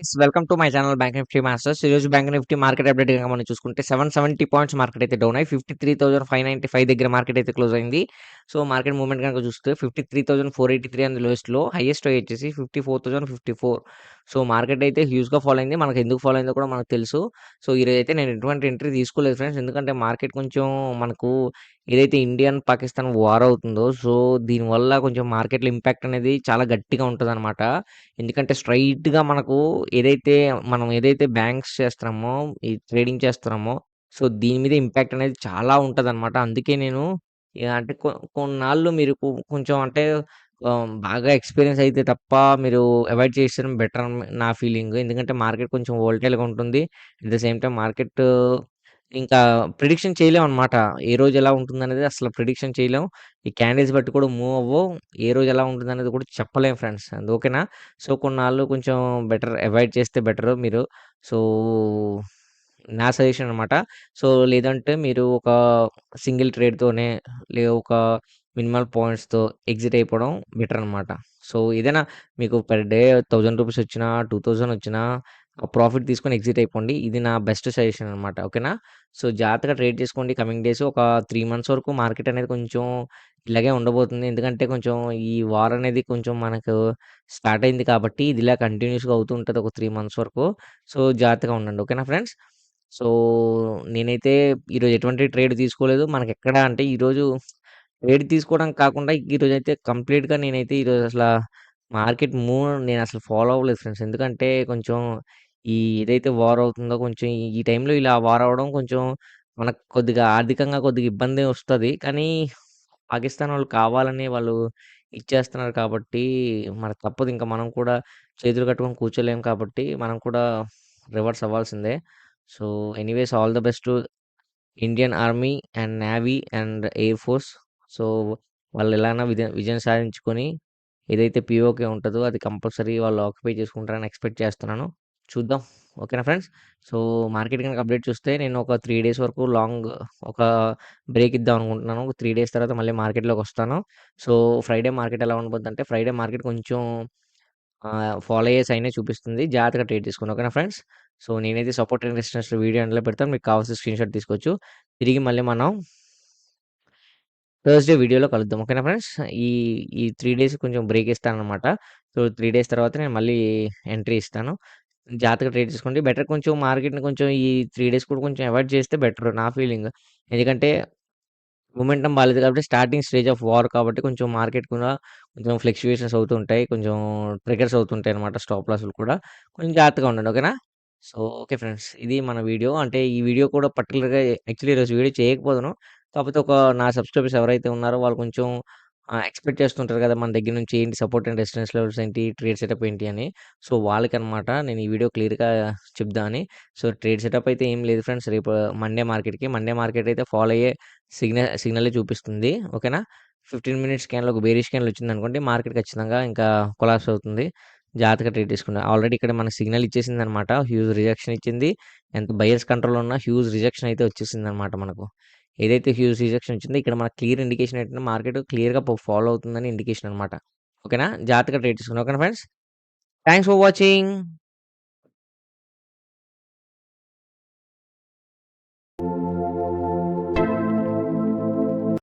Guys welcome to my channel bank Nifty masters ఈరోజు bank Nifty market update కనుక మనం చూసుకుంటే సెవెన్ సెవెంటీ పాయింట్స్ మార్కెట్ అయితే down అయ్యి fifty three thousand five ninety five దగ్గర market అయితే క్లోజ్ అయింది. సో మార్కెట్ మూవ్మెంట్ కనుక చూస్తే fifty three thousand four eighty three and లోయెస్ట్లో highest వచ్చేసి fifty four thousand fifty four so market అయితే హ్యూజ్గా ఫాలో అయింది. మనకు ఎందుకు ఫాలో అయిందో కూడా మనకు తెలుసు. సో ఈరోజు అయితే నేను ఎటువంటి ఎంట్రీ తీసుకోలేదు ఫ్రెండ్స్ ఎందుకంటే మార్కెట్ కొంచెం మనకు ఏదైతే ఇండియన్ పాకిస్తాన్ వార్ అవుతుందో సో దీనివల్ల కొంచెం మార్కెట్లో ఇంపాక్ట్ అనేది చాలా గట్టిగా ఉంటుంది అనమాట ఎందుకంటే స్ట్రైట్గా మనకు ఏదైతే మనం ఏదైతే బ్యాంక్స్ చేస్తున్నామో ఈ ట్రేడింగ్ చేస్తున్నామో సో దీని మీద ఇంపాక్ట్ అనేది చాలా ఉంటుంది అనమాట అందుకే నేను అంటే కొ కొన్నాళ్ళు మీరు కొంచెం అంటే బాగా ఎక్స్పీరియన్స్ అయితే తప్ప మీరు అవాయిడ్ చేసడం బెటర్ నా ఫీలింగ్. ఎందుకంటే మార్కెట్ కొంచెం వోల్టైల్గా ఉంటుంది. At the same time market ఇంకా ప్రిడిక్షన్ చేయలేం అనమాట ఏ రోజు ఎలా ఉంటుంది అనేది అసలు ప్రిడిక్షన్ చేయలేం. ఈ క్యాండిల్స్ బట్టి కూడా మూవ్ అవ్వవు. ఏ రోజు ఎలా ఉంటుంది అనేది కూడా చెప్పలేం ఫ్రెండ్స్. అది ఓకేనా? సో కొన్నాళ్ళు కొంచెం బెటర్ అవాయిడ్ చేస్తే బెటర్ మీరు. సో నా సజెషన్ అనమాట సో లేదంటే మీరు ఒక సింగిల్ ట్రేడ్తోనే లే ఒక మినిమల్ పాయింట్స్తో ఎగ్జిట్ అయిపోవడం బెటర్ అనమాట సో ఏదైనా మీకు పర్ డే థౌజండ్ రూపీస్ వచ్చినా టూ థౌజండ్ వచ్చినా ప్రాఫిట్ తీసుకొని ఎగ్జిట్ అయిపోండి. ఇది నా బెస్ట్ సజెషన్ అనమాట ఓకేనా? సో జాగ్రత్తగా ట్రేడ్ చేసుకోండి. కమింగ్ డేస్ ఒక త్రీ మంత్స్ వరకు మార్కెట్ అనేది కొంచెం ఇలాగే ఉండబోతుంది. ఎందుకంటే కొంచెం ఈ వార్ అనేది కొంచెం మనకు స్టార్ట్ అయింది కాబట్టి ఇది ఇలా కంటిన్యూస్గా అవుతూ ఉంటుంది ఒక త్రీ మంత్స్ వరకు. సో జాగ్రత్తగా ఉండండి. ఓకేనా ఫ్రెండ్స్? సో నేనైతే ఈరోజు ఎటువంటి ట్రేడ్ తీసుకోలేదు. మనకి ఎక్కడ అంటే ఈరోజు ట్రేడ్ తీసుకోవడం కాకుండా ఈరోజు అయితే కంప్లీట్గా నేనైతే ఈరోజు అసలు మార్కెట్ మూవ్ నేను అసలు ఫాలో అవ్వలేదు ఫ్రెండ్స్. ఎందుకంటే కొంచెం ఈ ఏదైతే వార్ అవుతుందో కొంచెం ఈ టైంలో ఇలా వార్ అవ్వడం కొంచెం మనకు కొద్దిగా ఆర్థికంగా కొద్దిగా ఇబ్బంది వస్తుంది. కానీ పాకిస్తాన్ వాళ్ళు కావాలని వాళ్ళు ఇచ్చేస్తున్నారు కాబట్టి మనకు తప్పదు. ఇంకా మనం కూడా చేతులు కట్టుకొని కూర్చోలేము కాబట్టి మనం కూడా రివర్స్ అవ్వాల్సిందే. So anyways all the best Indian army and navy and air force. So వాళ్ళు ఎలానా విజయ విజయం సాధించుకొని ఏదైతే పిఓకే ఉంటుందో అది కంపల్సరీ వాళ్ళు ఆక్యుపై చేసుకుంటారని ఎక్స్పెక్ట్ చేస్తున్నాను. చూద్దాం. ఓకేనా ఫ్రెండ్స్? సో మార్కెట్ కనుక అప్డేట్ చూస్తే నేను ఒక త్రీ డేస్ వరకు లాంగ్ ఒక బ్రేక్ ఇద్దాం అనుకుంటున్నాను. ఒక త్రీ డేస్ తర్వాత మళ్ళీ మార్కెట్లోకి వస్తాను. సో ఫ్రైడే మార్కెట్ ఎలా ఉండబోద్ది అంటే ఫ్రైడే మార్కెట్ కొంచెం ఫాలో అయ్యే సైనే చూపిస్తుంది. జాగ్రత్తగా ట్రేడ్ చేసుకోండి. ఓకేనా ఫ్రెండ్స్? సో నేనైతే సపోర్ట్ అండ్ రెసిస్టెన్స్ వీడియో అందులో పెడతాను. మీకు కావాల్సిన స్క్రీన్ షాట్ తీసుకోవచ్చు. తిరిగి మళ్ళీ మనం థర్స్డే వీడియోలో కలుద్దాం. ఓకేనా ఫ్రెండ్స్? ఈ ఈ త్రీ డేస్ కొంచెం బ్రేక్ ఇస్తాను అనమాట సో త్రీ డేస్ తర్వాత నేను మళ్ళీ ఎంట్రీ ఇస్తాను. జాగ్రత్తగా ట్రేడ్ చేసుకోండి. బెటర్ కొంచెం మార్కెట్ని కొంచెం ఈ త్రీ డేస్ కూడా కొంచెం అవాయిడ్ చేస్తే బెటర్ నా ఫీలింగ్. ఎందుకంటే మూమెంటం బాలేదు కాబట్టి స్టార్టింగ్ స్టేజ్ ఆఫ్ వార్ కాబట్టి కొంచెం మార్కెట్ కూడా కొంచెం ఫ్లక్చుయేషన్స్ అవుతుంటాయి కొంచెం ట్రిగర్స్ అవుతుంటాయి అనమాట స్టాప్ లాస్లు కూడా. కొంచెం జాగ్రత్తగా ఉండండి ఓకేనా? So okay friends. ఇది మన వీడియో. అంటే ఈ వీడియో కూడా పర్టికులర్గా యాక్చువల్లీ ఈరోజు వీడియో చేయకపోదును. కాకపోతే ఒక నా సబ్స్క్రైబర్స్ ఎవరైతే ఉన్నారో వాళ్ళు కొంచెం ఎక్స్పెక్ట్ చేస్తుంటారు కదా! మన దగ్గర నుంచి ఏంటి సపోర్ట్ అండ్ రెసిడెన్స్ లెవెల్స్ ఏంటి? ట్రేడ్ సెటప్ ఏంటి? అని. సో వాళ్ళకనమాట నేను ఈ వీడియో క్లియర్గా చెప్దామని సో ట్రేడ్ సెటప్ అయితే ఏం లేదు ఫ్రెండ్స్. రేపు మండే మార్కెట్కి. మండే మార్కెట్ అయితే ఫాలో అయ్యే సిగ్నల్ సిగ్నలే చూపిస్తుంది. ఓకేనా? ఫిఫ్టీన్ మినిట్స్ స్కాన్లో ఒక బేరీ స్కాన్లు వచ్చింది అనుకోండి మార్కెట్ ఖచ్చితంగా ఇంకా కొలాప్స్ అవుతుంది. జాగ్రత్తగా ట్రేడ్ చేసుకున్నాను ఆల్రెడీ ఇక్కడ మనకి సిగ్నల్ ఇచ్చేసింది అనమాట హ్యూజ్ రిజెక్షన్ ఇచ్చింది. ఎంత బయర్స్ కంట్రోల్ ఉన్న హ్యూజ్ రిజెక్షన్ అయితే వచ్చేసింది అనమాట మనకు. ఏదైతే హ్యూజ్ రిజెక్షన్ వచ్చిందో ఇక్కడ మనకు క్లియర్ ఇండికేషన్ ఏంటంటే మార్కెట్ క్లియర్గా ఫాలో అవుతుందని ఇండికేషన్ అనమాట. ఓకేనా జాగ్రత్తగా ట్రేడ్ తీసుకుని ఓకేనా ఫ్రెండ్స్ థ్యాంక్స్ ఫర్ వాచింగ్